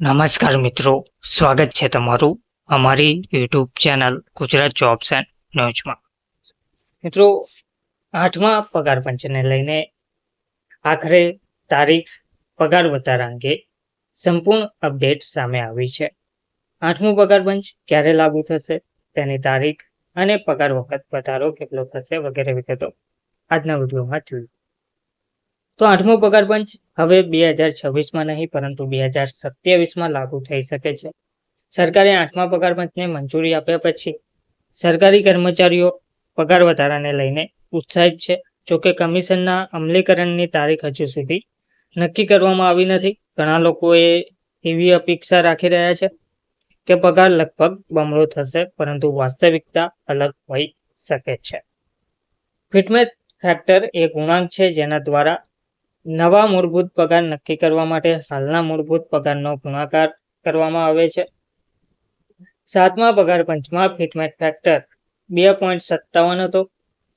નમસ્કાર મિત્રો, સ્વાગત છે તમારું અમારી YouTube channel Gujarat jobs and ન્યૂઝમાં. મિત્રો, આઠમા પગાર પંચને લઈને આખરે તારીખ પગાર વધારા અંગે સંપૂર્ણ અપડેટ સામે આવી છે. આઠમું પગાર પંચ ક્યારે લાગુ થશે, તેની તારીખ અને પગાર વખત વધારો કેટલો થશે વગેરે વિગતો આજના વિડીયોમાં જોયું. તો આઠમો પગાર પંચ. હવે બે હજાર છવ્વીસમાં નહીં, પરંતુ બે હજાર સત્યાવીસમાં લાગુ થઈ શકે છે. સરકારે આઠમા પગાર પંચને મંજૂરી આપ્યા પછી સરકારી કર્મચારીઓ પગાર વધારાને લઈને ઉત્સાહિત છે. જોકે કમિશનના અમલીકરણની તારીખ હજુ સુધી નક્કી કરવામાં આવી નથી. ઘણા લોકોએ એવી અપેક્ષા રાખી રહ્યા છે કે પગાર લગભગ બમણો થશે, પરંતુ વાસ્તવિકતા અલગ હોઈ શકે છે. ફિટમેટ ફેક્ટર એ ગુણાંક છે જેના દ્વારા નવા મૂળભૂત પગાર નક્કી કરવા માટે હાલના મૂળભૂત પગારનો ગુણાકાર કરવામાં આવે છે. સાતમા પગાર પંચમાં ફિટમેન્ટ ફેક્ટર બે પોઈન્ટ સત્તાવન હતો,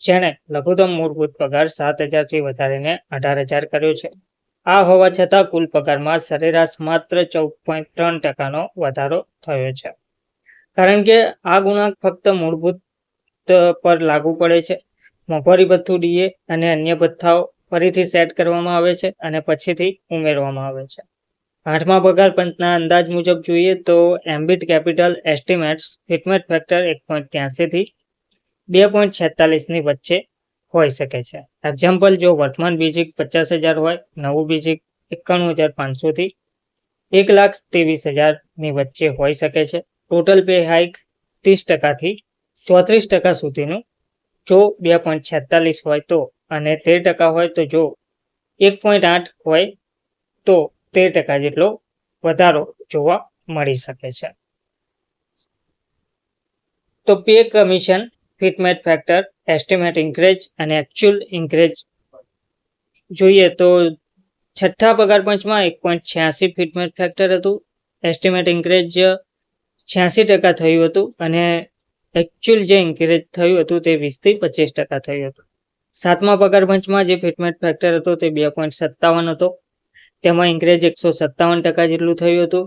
જેણે લઘુત્તમ મૂળભૂત પગાર સાત હજારથી વધારીને અઢાર હજાર કર્યો છે. આ હોવા છતાં કુલ પગારમાં સરેરાશ માત્ર ચૌદ પોઈન્ટ ત્રણ ટકાનો વધારો થયો છે. કારણ કે આ ગુણાંક ફક્ત મૂળભૂત પર લાગુ પડે છે. મોંઘવારી ભથ્થું ડીએ અને અન્ય ભથ્થાઓ ફરીથી સેટ કરવામાં આવે છે અને પછીથી ઉમેરવામાં આવે છે. આઠમા પગાર પંચના અંદાજ મુજબ જોઈએ તો Ambit Capital estimates fitment factor એક પોઈન્ટ ત્યાસીથી બે પોઈન્ટ છેતાલીસની વચ્ચે હોઈ શકે છે. એક્ઝામ્પલ જો વર્તમાન બીજીક પચાસ હજાર હોય, નવું બીજીક એકાણું હજાર પાંચસોથી એક લાખ ત્રેવીસ હજારની વચ્ચે હોઈ શકે છે. ટોટલ પે હાઇક ત્રીસ ટકાથી ચોત્રીસ ટકા સુધીનું જો બે પોઈન્ટ છેતાલીસ હોય તો અને તેર ટકા હોય તો જો એક પોઈન્ટ આઠ હોય તો તેર ટકા જેટલો વધારો જોવા મળી શકે છે. તો pay commission fitment factor, estimate increase અને એકચ્યુઅલ ઇન્ક્રેજ જોઈએ તો છઠ્ઠા પગાર પંચમાં એક પોઈન્ટ છ્યાસી ફિટમેટ ફેક્ટર હતું, એસ્ટિમેટ ઇન્ક્રેજ છ્યાસી ટકા થયું હતું અને એકચ્યુઅલ જે ઇન્ક્રેજ થયું હતું તે વીસથી પચીસ ટકા થયું હતું. સાતમા પગાર પંચમાં જે ફિટમેન્ટ ફેક્ટર હતો તે બે પોઈન્ટ સત્તાવન હતો. તેમાં ઇન્ક્રેજ એકસો સત્તાવન ટકા જેટલું થયું હતું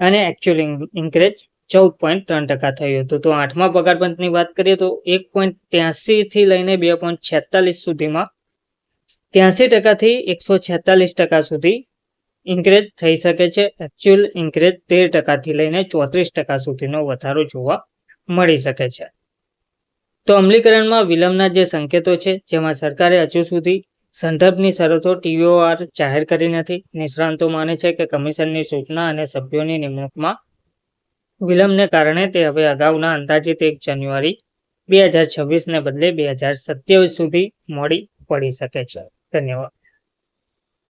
અને એકચ્યુઅલ ઇન્ક્રેજ ચૌદ પોઈન્ટ ત્રણ ટકા થયું હતું. તો આઠમા પગાર પંચની વાત કરીએ તો એક પોઈન્ટ ત્યાંસીથી લઈને બે પોઈન્ટ છેતાલીસ સુધીમાં ત્યાંસી ટકાથી એકસો છેતાલીસ ટકા સુધી ઇન્ક્રેજ થઈ શકે છે. એકચ્યુઅલ ઇન્ક્રેજ તેર ટકાથી લઈને ચોત્રીસ ટકા સુધીનો વધારો જોવા મળી શકે છે. તો અમલીકરણમાં વિલંબના જે સંકેતો છે, જેમાં સરકારે હજુ સુધી સંદર્ભની શરતો ટીઓઆર જાહેર કરી નથી. નિષ્ણાંતો માને છે કે કમિશનની સૂચના અને સભ્યોની નિમણૂકમાં વિલંબને કારણે તે હવે અગાઉના અંદાજિત એક જાન્યુઆરી બે હજાર છવ્વીસને બદલે બે હજાર સત્યાવીસ સુધી મોડી પડી શકે છે. ધન્યવાદ.